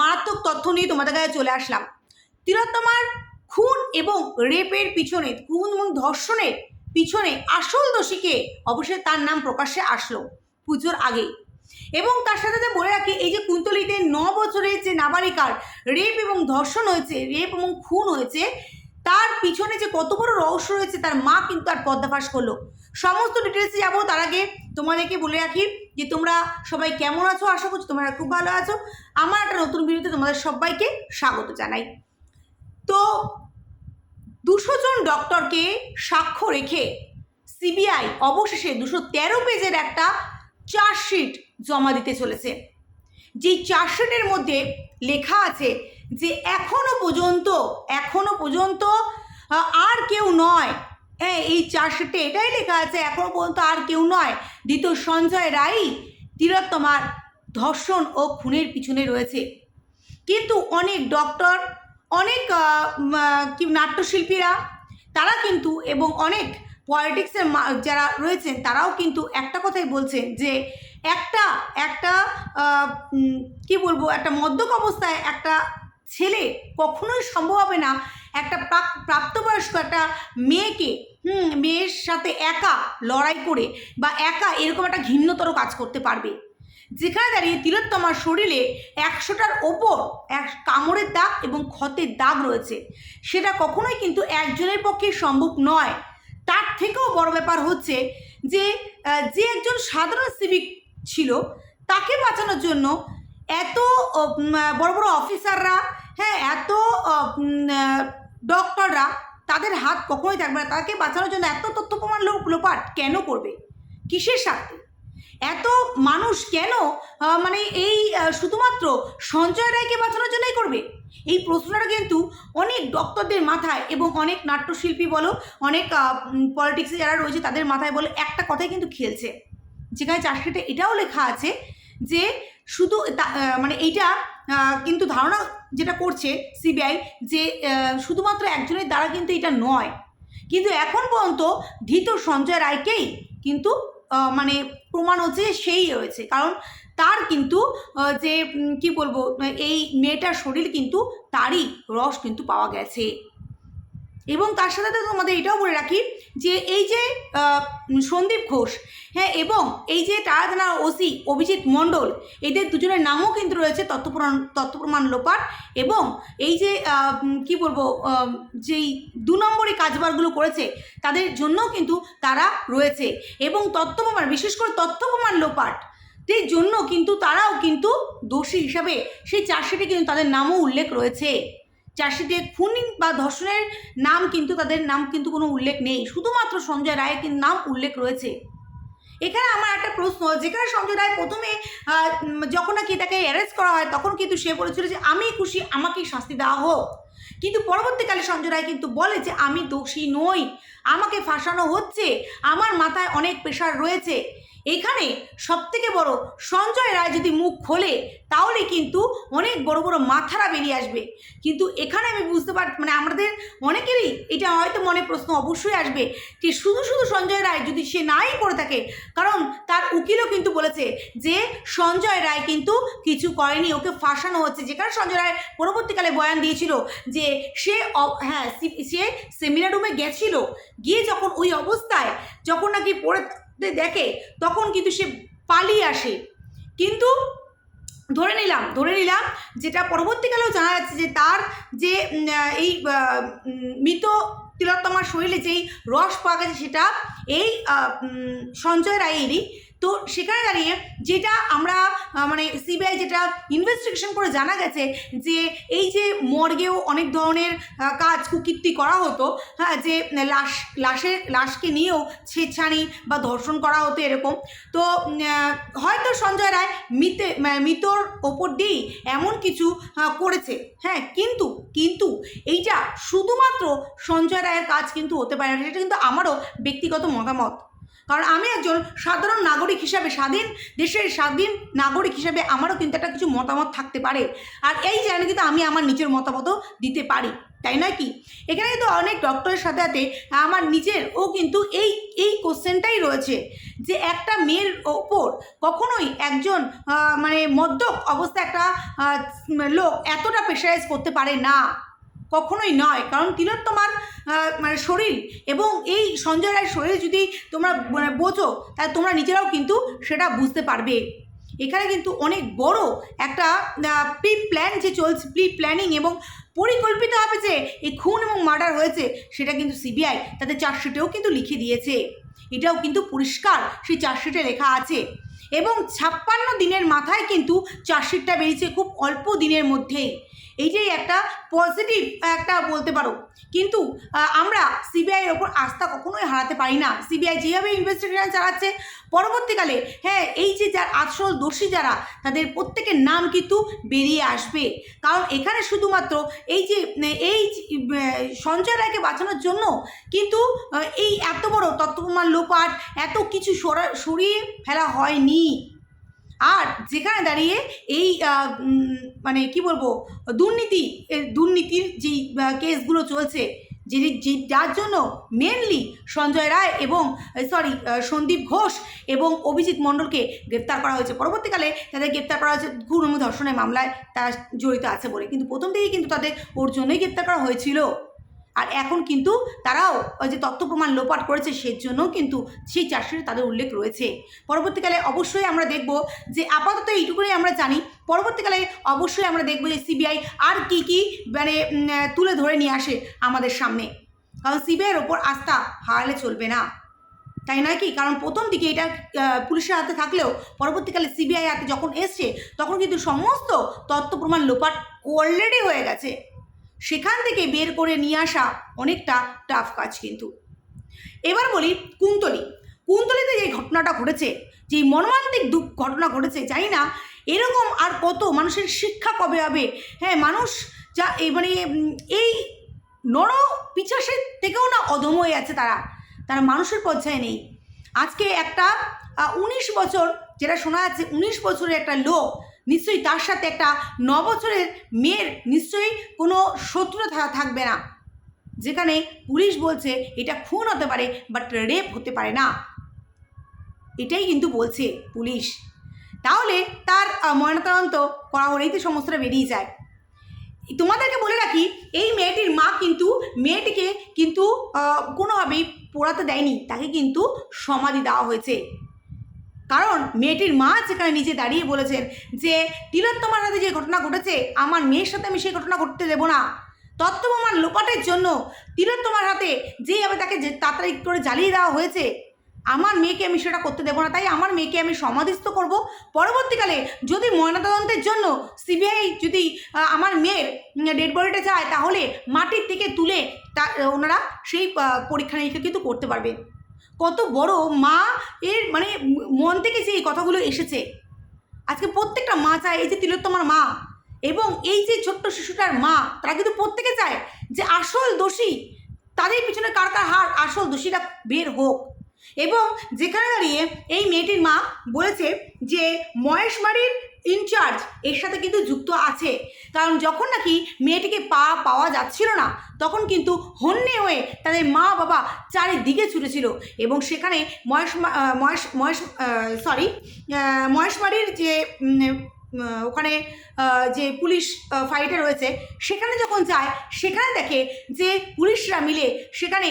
মারাত্মক তথ্য নিয়ে তোমাদের কাছে চলে আসলাম। তিলোত্তমার খুন এবং রেপের পিছনে, খুন এবং ধর্ষণের পিছনে আসল দোষীকে অবশ্যই তার নাম প্রকাশ্যে আসলো পুজোর আগে। এবং তার সাথে সাথে বলে রাখি, এই যে কুন্তলিতে ন বছরের যে নাবালিকার রেপ এবং ধর্ষণ হয়েছে, রেপ এবং খুন হয়েছে, তার পিছনে যে কত বড় রহস্য রয়েছে, তার মা কিন্তু আর পর্দাফাশ করল। সমস্ত ডিটেলসে যাব তার আগে তোমাদেরকে বলে রাখি যে তোমরা সবাই কেমন আছো? আশা করছি তোমরা খুব ভালো আছো। আমার একটা নতুন ভিডিওতে তোমাদের সবাইকে স্বাগত জানাই। তো দুশো জন ডক্টরকে সাক্ষ্য রেখে সিবিআই অবশেষে দুশো তেরো পেজের একটা চার্জশিট জমা দিতে চলেছে। যেই চার্জশিটের মধ্যে লেখা আছে যে, এখনও পর্যন্ত এখনও পর্যন্ত আর কেউ নয় হ্যাঁ এই চার্জশিটে এটাই লেখা আছে। এখনও পর্যন্ত আর কেউ নয়। দ্বিতীয় সঞ্জয় রায়, তিলোত্তমার ধর্ষণ ও খুনের পিছনে রয়েছে। কিন্তু অনেক ডক্টর অনেক কি নাট্যশিল্পীরা, তারা কিন্তু এবং অনেক পলিটিক্সের যারা রয়েছেন, তারাও কিন্তু একটা কথাই বলছেন যে একটা একটা কি বলব, একটা মদ্যক অবস্থায় একটা ছেলে কখনোই সম্ভব হবে না একটা প্রাপ্তবয়স্ক একটা মেয়েকে, হুম, মেয়ের সাথে একা লড়াই করে বা একা এরকম একটা ঘিন্নতর কাজ করতে পারবে। যেখানে দাঁড়িয়ে তিলোত্তমার শরীরে একশোটার ওপর এক কামড়ের দাগ এবং ক্ষতের দাগ রয়েছে। সেটা কখনোই কিন্তু একজনের পক্ষে সম্ভব নয়। তার থেকেও বড় ব্যাপার হচ্ছে যে যে একজন সাধারণ সিভিক ছিল, তাকে বাঁচানোর জন্য এত বড় বড় অফিসাররা হ্যাঁ এত ডক্টররা তাদের হাত কখনোই থাকবে না। তাকে বাঁচানোর জন্য এত তথ্য প্রমাণ লোক লোপাট কেন করবে? কিসের স্বার্থে? এত মানুষ কেন মানে এই শুধুমাত্র সঞ্জয় রায়কে বাঁচানোর জন্যই করবে? এই প্রশ্নটা কিন্তু অনেক ডক্টরদের মাথায় এবং অনেক নাট্যশিল্পী বলো, অনেক পলিটিক্সে যারা রয়েছে তাদের মাথায় বলে একটা কথাই কিন্তু খেলছে। যেখানে চাকরিটা এটাও লেখা আছে যে শুধু মানে এইটা কিন্তু ধারণা যেটা করছে সিবিআই যে শুধুমাত্র একজনের দ্বারা কিন্তু এটা নয়। কিন্তু এখন পর্যন্ত ধৃত সঞ্জয় রায়কেই কিন্তু মানে প্রমাণ হচ্ছে যে সেই রয়েছে। কারণ তার কিন্তু যে কি বলব, এই মেয়েটার শরীর কিন্তু তারই রস কিন্তু পাওয়া গেছে। এবং তার সাথে সাথে তোমাদের এটাও বলে রাখি যে এই যে সন্দীপ ঘোষ হ্যাঁ এবং এই যে তারা থানার ওসি অভিজিৎ মণ্ডল, এদের দুজনের নামও কিন্তু রয়েছে তথ্যপ্রমাণ তথ্যপ্রমাণ লোপাট এবং এই যে কি বলব যেই দু নম্বরই কাজবারগুলো করেছে, তাদের জন্যও কিন্তু তারা রয়েছে এবং তথ্যপ্রমাণ বিশেষ করে তথ্যপ্রমাণ লোপাট এর জন্য কিন্তু তারাও কিন্তু দোষী হিসাবে সেই চার্জশিটে কিন্তু তাদের নামও উল্লেখ রয়েছে। চার্জশিটে খুন বা ধর্ষণের নাম কিন্তু, তাদের নাম কিন্তু কোনো উল্লেখ নেই। শুধুমাত্র সঞ্জয় রায়ের কিন্তু নাম উল্লেখ রয়েছে। এখানে আমার একটা প্রশ্ন, যেখানে সঞ্জয় রায় প্রথমে যখন নাকি তাকে অ্যারেস্ট করা হয়, তখন কিন্তু সে বলেছিল যে, আমি খুশি, আমাকেই শাস্তি দেওয়া হোক। কিন্তু পরবর্তীকালে সঞ্জয় রায় কিন্তু বলে যে, আমি দোষী নই, আমাকে ফাঁসানো হচ্ছে, আমার মাথায় অনেক প্রেশার রয়েছে। এখানে সবথেকে বড় সঞ্জয় রায় যদি মুখ খোলে, তাহলে কিন্তু অনেক বড় বড় মাথারা বেরিয়ে আসবে। কিন্তু এখানে আমি বুঝতে পার মানে আমাদের অনেকেরই এটা হয়তো মনে প্রশ্ন অবশ্যই আসবে যে শুধু শুধু সঞ্জয় রায় যদি সে নাই করে থাকে, কারণ তার উকিলও কিন্তু বলেছে যে সঞ্জয় রায় কিন্তু কিছু করেনি, ওকে ফাঁসানো হচ্ছে। যেখানে সঞ্জয় রায় পরবর্তীকালে বয়ান দিয়েছিল যে সে হ্যাঁ সে সেমিনার রুমে গেছিল। গিয়ে যখন ওই অবস্থায়, যখন নাকি পড়ে দেখে। তখন কিন্তু সে পালিয়ে আসে। কিন্তু ধরে নিলাম ধরে নিলাম যেটা পরবর্তীকালেও জানা যাচ্ছে যে তার যে এই মৃত তিলোত্তমার শরীরে যেই রস পাওয়া গেছে সেটা এই সঞ্জয় রায়েরই তো সেখানে দাঁড়িয়ে যেটা আমরা মানে সিবিআই যেটা ইনভেস্টিগেশন করে জানা গেছে যে এই যে মর্গেও অনেক ধরনের কাজ কুকীর্তি করা হতো হ্যাঁ যে লাশ, লাশের, লাশকে নিয়েও ছেছানি বা ধর্ষণ করা হতো এরকম। তো হয়তো সঞ্জয় রায় মৃতে মৃতর ওপর দিয়েই এমন কিছু করেছে হ্যাঁ কিন্তু কিন্তু এইটা শুধুমাত্র সঞ্জয় রায়ের কাজ কিন্তু হতে পারে না, সেটা কিন্তু আমারও ব্যক্তিগত মতামত। কারণ আমি একজন সাধারণ নাগরিক হিসাবে, স্বাধীন দেশের স্বাধীন নাগরিক হিসাবে আমারও কিন্তু একটা কিছু মতামত থাকতে পারে। আর এই জায়গায় কিন্তু আমি আমার নিজের মতামতও দিতে পারি, তাই নয় কি? এখানে কিন্তু অনেক ডক্টরের সাথে সাথে আমার নিজের ও কিন্তু এই এই কোশ্চেনটাই রয়েছে যে একটা মেয়ের ওপর কখনোই একজন মানে মদ্যপ অবস্থা একটা লোক এতটা প্রেশারাইজ করতে পারে না। কখনোই নয়। কারণ তিলোত্তমার মানে শরীর এবং এই সঞ্জয় রায়ের শরীর যদি তোমরা মানে বোঝো, তাহলে তোমরা নিজেরাও কিন্তু সেটা বুঝতে পারবে। এখানে কিন্তু অনেক বড় একটা প্রি প্ল্যান যে চলছে প্রি প্ল্যানিং এবং পরিকল্পিতভাবে যে এই খুন এবং মার্ডার হয়েছে, সেটা কিন্তু সিবিআই তাদের চার্জশিটেও কিন্তু লিখে দিয়েছে। এটাও কিন্তু পরিষ্কার সেই চার্জশিটে লেখা আছে। এবং ছাপ্পান্ন দিনের মাথায় কিন্তু চার্জশিটটা বেরিয়েছে খুব অল্প দিনের মধ্যেই। এইটাই একটা পজিটিভ একটা বলতে পারো। কিন্তু আমরা সিবিআইয়ের ওপর আস্থা কখনোই হারাতে পারি না। সিবিআই যেভাবে ইনভেস্টিগেশন চালাচ্ছে পরবর্তীকালে হ্যাঁ এই যে যার আসল দোষী যারা তাদের প্রত্যেকের নাম কিন্তু বেরিয়ে আসবে। কারণ এখানে শুধুমাত্র এই যে এই যে, উম, সঞ্জয় রায়কে বাঁচানোর জন্য কিন্তু এই এত বড় তত্ত্বপ্রমাণ লোপাট এত কিছু সরা- সরিয়ে ফেলা হয়নি। আর যেখানে দাঁড়িয়ে এই মানে কি বলব, দুর্নীতি দুর্নীতির যেই কেসগুলো চলছে, যে যার জন্য মেনলি সঞ্জয় রায় এবং সরি সন্দীপ ঘোষ এবং অভিজিৎ মণ্ডলকে গ্রেপ্তার করা হয়েছে। পরবর্তীকালে তাদের গ্রেপ্তার করা হয়েছে এবং ধর্ষণের মামলায় তারা জড়িত আছে বলে। কিন্তু প্রথম থেকেই কিন্তু তাদের ওর জন্যই গ্রেপ্তার করা হয়েছিল। আর এখন কিন্তু তারাও ওই যে তথ্য প্রমাণ লোপাট করেছে সেই জন্যও কিন্তু সেই চার্জশিটে তাদের উল্লেখ রয়েছে। পরবর্তীকালে অবশ্যই আমরা দেখব যে আপাতত এইটুকুই আমরা জানি। পরবর্তীকালে অবশ্যই আমরা দেখব যে সিবিআই আর কি কি মানে তুলে ধরে নিয়ে আসে আমাদের সামনে। কারণ সিবিআইয়ের ওপর আস্থা হারালে চলবে না। তাই নয় কি? কারণ প্রথম দিকে এটা পুলিশের হাতে থাকলেও পরবর্তীকালে সিবিআই হাতে যখন এসছে, তখন কিন্তু সমস্ত তথ্য প্রমাণ লোপাট অলরেডি হয়ে গেছে। সেখান থেকে বের করে নিয়ে আসা অনেকটা টাফ কাজ কিন্তু। এবার বলি কুন্তলি। কুন্তলিতে যে ঘটনাটা ঘটেছে, যে মর্মান্তিক দুঃখ ঘটনা ঘটেছে, জানি না এরকম আর কত মানুষের শিক্ষা কবে হবে? হ্যাঁ মানুষ যা মানে এই নর পিছাসের থেকেও না অদম হয়ে আছে তারা। তারা মানুষের পর্যায়ে নেই। আজকে একটা উনিশ বছর, যেটা শোনা যাচ্ছে উনিশ বছরের একটা লোক নিশ্চয়ই তার সাথে একটা ন বছরের মেয়ের নিশ্চয়ই কোনো শত্রুতা থাকবে না। যেখানে পুলিশ বলছে এটা খুন হতে পারে বাট রেপ হতে পারে না। এটাই কিন্তু বলছে পুলিশ। তাহলে তার ময়নাতদন্ত করা হলেই তো সমস্তটা বেরিয়ে যায়। তোমাদেরকে বলে রাখি, এই মেয়েটির মা কিন্তু, মেয়েটিকে কিন্তু কোনোভাবেই পোড়াতে দেয়নি। তাকে কিন্তু সমাধি দেওয়া হয়েছে। কারণ মেয়েটির মা যেখানে নিচে দাঁড়িয়ে বলেছেন যে, তিলোত্তমার সাথে যে ঘটনা ঘটেছে, আমার মেয়ের সাথে আমি সেই ঘটনা ঘটতে দেবো না। তত্ত্বপ্রমাণ লোপাটের জন্য তিলোত্তমার হাতে যেভাবে তাকে যে, তাড়াতাড়ি করে জ্বালিয়ে দেওয়া হয়েছে, আমার মেয়েকে আমি সেটা করতে দেবো না। তাই আমার মেয়েকে আমি সমাধিস্থ করব। পরবর্তীকালে যদি ময়নাতদন্তের জন্য সিবিআই যদি আমার মেয়ের ডেড বডিটা চায়, তাহলে মাটির থেকে তুলে তা ওনারা সেই পরীক্ষা নিরীক্ষা কিন্তু করতে পারবে। কত বড় মা এর মানে মন থেকে যে এই কথাগুলো এসেছে। আজকে প্রত্যেকটা মা চায় এই যে তিলোত্তমার মা এবং এই যে ছোট্ট শিশুটার মা, তারা কিন্তু প্রত্যেকে চায় যে আসল দোষী তাদের পিছনে কার কার হার, আসল দোষীরা বের হোক। এবং যেখানে দাঁড়িয়ে এই মেয়েটির মা বলেছে যে মহেশবাড়ির ইনচার্জ এর সাথে কিন্তু যুক্ত আছে। কারণ যখন নাকি মেয়েটিকে পা পাওয়া যাচ্ছিল না, তখন কিন্তু হন্যে হয়ে তাদের মা বাবা চারিদিকে ছুটেছিল এবং সেখানে মহেশ মহেশ মহেশ সরি মহেশবাড়ির যে ওখানে যে পুলিশ ফাইটে রয়েছে, সেখানে যখন যায়, সেখানে দেখে যে পুলিশরা মিলে সেখানে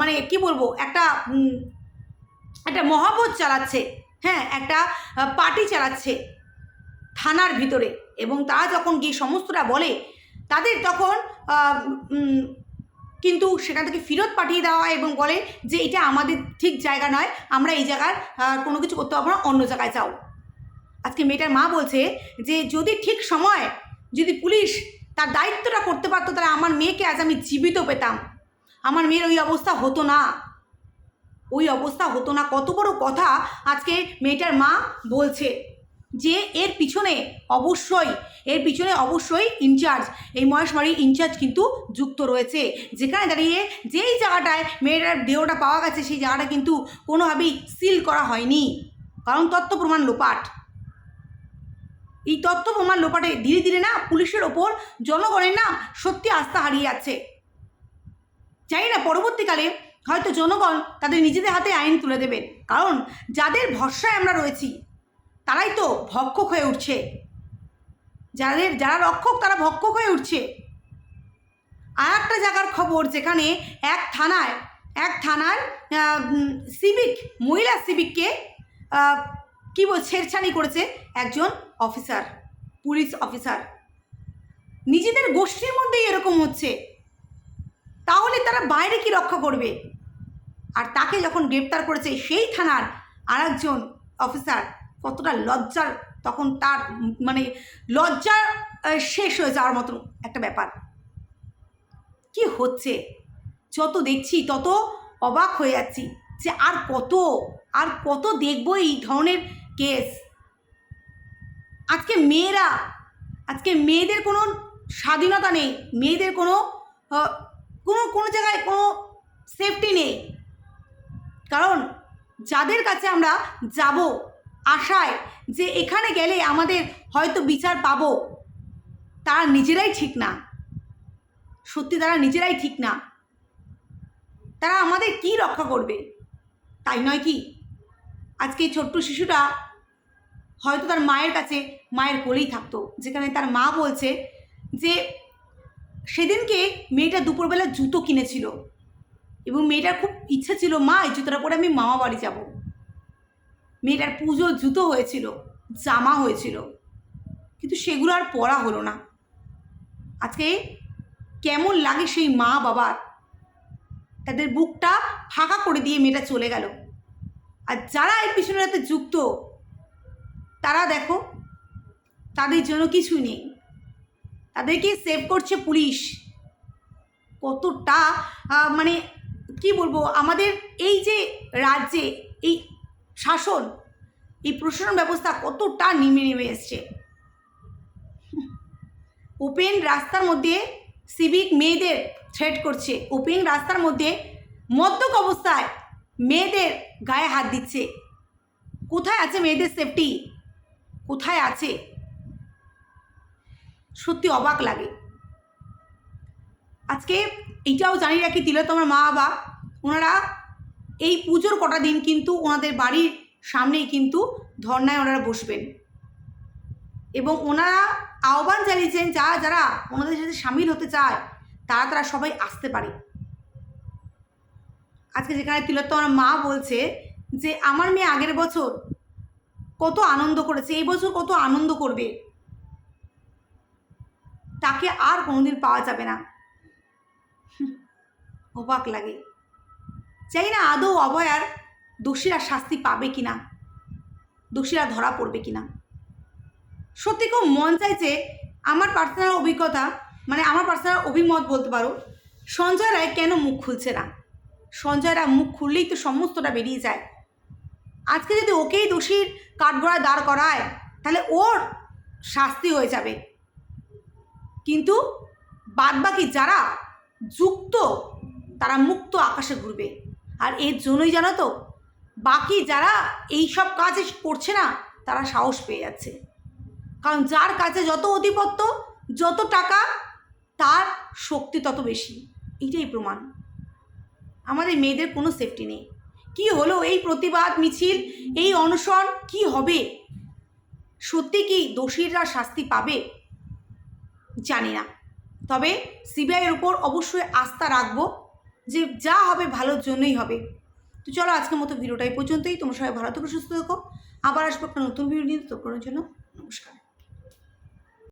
মানে কি বলব, একটা একটা মহাবোধ চালাচ্ছে। হ্যাঁ একটা পার্টি চালাচ্ছে। থানার ভিতরে এবং তারা যখন গিয়ে সমস্তটা বলে, তাদের তখন কিন্তু সেখান থেকে ফেরত পাঠিয়ে দেওয়া হয় এবং বলে যে এটা আমাদের ঠিক জায়গা নয়, আমরা এই জায়গার কোনো কিছু করতে পারব না, অন্য জায়গায় যাও। আজকে মেয়েটার মা বলছে যে যদি ঠিক সময় যদি পুলিশ তার দায়িত্বটা করতে পারতো, তাহলে আমার মেয়েকে আজ আমি জীবিত পেতাম। আমার মেয়ের ওই অবস্থা হতো না। ওই অবস্থা হতো না। কত বড় কথা আজকে মেয়েটার মা বলছে। যে এর পিছনে অবশ্যই, এর পিছনে অবশ্যই ইনচার্জ এই মহেশমারির ইনচার্জ কিন্তু যুক্ত রয়েছে। যেখানে দাঁড়িয়ে যেই জায়গাটায় মেয়েটার দেহটা পাওয়া গেছে, সেই জায়গাটা কিন্তু কোনোভাবেই সিল করা হয়নি। কারণ তত্ত্ব প্রমাণ লোপাট। এই তত্ত্ব প্রমাণ লোপাটে ধীরে ধীরে না পুলিশের ওপর জনগণের না সত্যি আস্থা হারিয়ে যাচ্ছে। জানি না, পরবর্তীকালে হয়তো জনগণ তাদের নিজেদের হাতে আইন তুলে দেবেন কারণ যাদের ভরসায় আমরা রয়েছি তারাই তো ভক্ষক হয়ে উঠছে। যাদের, যারা রক্ষক, তারা ভক্ষক হয়ে উঠছে। আর একটা জায়গার খবর, যেখানে এক থানায়, এক থানার সিভিক মহিলা সিভিককে কী বল, ছেড়ছানি করেছে একজন অফিসার পুলিশ অফিসার নিজেদের গোষ্ঠীর মধ্যেই এরকম হচ্ছে। তাহলে তারা বাইরে কি রক্ষা করবে? আর তাকে যখন গ্রেপ্তার করেছে সেই থানার আরেকজন অফিসার কতটা লজ্জার, তখন তার মানে লজ্জার শেষ হয়ে যাওয়ার মতন একটা ব্যাপার। কি হচ্ছে? যত দেখছি, তত অবাক হয়ে যাচ্ছি যে আর কত আর কত দেখব এই ধরনের কেস। আজকে মেয়েরা, আজকে মেয়েদের কোনো স্বাধীনতা নেই, মেয়েদের কোনো কোনো কোনো জায়গায় কোনো সেফটি নেই। কারণ যাদের কাছে আমরা যাব আশায় যে এখানে গেলে আমাদের হয়তো বিচার পাবো, তারা নিজেরাই ঠিক না। সত্যি তারা নিজেরাই ঠিক না। তারা আমাদের কি রক্ষা করবে? তাই নয় কি? আজকে ছোট্ট শিশুটা হয়তো তার মায়ের কাছে, মায়ের কোলেই থাকতো, যেখানে তার মা বলছে যে সেদিনকে মেয়েটা দুপুরবেলা জুতো কিনেছিল এবং মেয়েটার খুব ইচ্ছা ছিল, মা, এই জুতোটা পরে আমি মামা বাড়ি যাব। মেয়েটার পুজো জুতো হয়েছিল, জামা হয়েছিল, কিন্তু সেগুলো আর পরা হলো না। আজকে কেমন লাগে সেই মা বাবার? তাদের বুকটা ফাঁকা করে দিয়ে মেয়েটা চলে গেল। আর যারা এর পিছনে রাতে যুক্ত, তারা দেখো, তাদের জন্য কিছু নেই। তাদেরকে সেভ করছে পুলিশ। কতটা মানে কি বলব, আমাদের এই যে রাজ্যে, এই শাসন, এই প্রশাসন ব্যবস্থা কতটা নেমে নেমে এসছে। ওপেন রাস্তার মধ্যে সিভিক মেয়েদের থ্রেট করছে। ওপেন রাস্তার মধ্যে মদ্যক অবস্থায় মেয়েদের গায়ে হাত দিচ্ছে। কোথায় আছে মেয়েদের সেফটি কোথায় আছে? সত্যি অবাক লাগে। আজকে এইটাও জানি রাখি তিলোত্তমার মা বাবা ওনারা এই পুজোর কটা দিন কিন্তু ওনাদের বাড়ির সামনেই কিন্তু ধর্নায় ওনারা বসবেন। এবং ওনারা আহ্বান জানিয়েছেন, যা যারা ওনাদের সাথে সামিল হতে চায়, তারা তারা সবাই আসতে পারে। আজকে যেখানে তিলোত্তমার মা বলছে যে, আমার মেয়ে আগের বছর কত আনন্দ করেছে, এই বছর কত আনন্দ করবে। তাকে আর কোনোদিন পাওয়া যাবে না। অবাক লাগে। চাই না আদৌ অভয়ার দোষীরা শাস্তি পাবে কি না দোষীরা ধরা পড়বে কি না সত্যি খুব মন চাইছে আমার পার্সোনাল অভিজ্ঞতা মানে আমার পার্সোনাল অভিমত বলতে পারো, সঞ্জয় রায় কেন মুখ খুলছে না? সঞ্জয় রায় মুখ খুললেই তো সমস্তটা বেরিয়ে যায়। আজকে যদি ওকেই দোষীর কাঠগড়ায় দাঁড় করায়, তাহলে ওর শাস্তি হয়ে যাবে। কিন্তু বাদবাকি যারা যুক্ত, তারা মুক্ত আকাশে ঘুরবে। আর এর জন্যই জানো তো, বাকি যারা এই সব কাজ করছে না, তারা সাহস পেয়ে যাচ্ছে। কারণ যার কাছে যত অধিপত্য, যত টাকা, তার শক্তি তত বেশি। এটাই প্রমাণ। আমাদের মেয়েদের কোনো সেফটি নেই। কি হলো, এই প্রতিবাদ, মিছিল, এই অনশন, কি হবে? সত্যি কি দোষীরা শাস্তি পাবে? জানি না। তবে সিবিআইয়ের উপর অবশ্যই আস্থা রাখব। যে যা হবে ভালোর জন্যই হবে। তো চলো আজকের মতো ভিডিওটা এই পর্যন্তই। তোমার সবাই ভালো থেকো, সুস্থ থাকো। আবার আসব একটা নতুন ভিডিও নিয়ে। তো জন্য নমস্কার।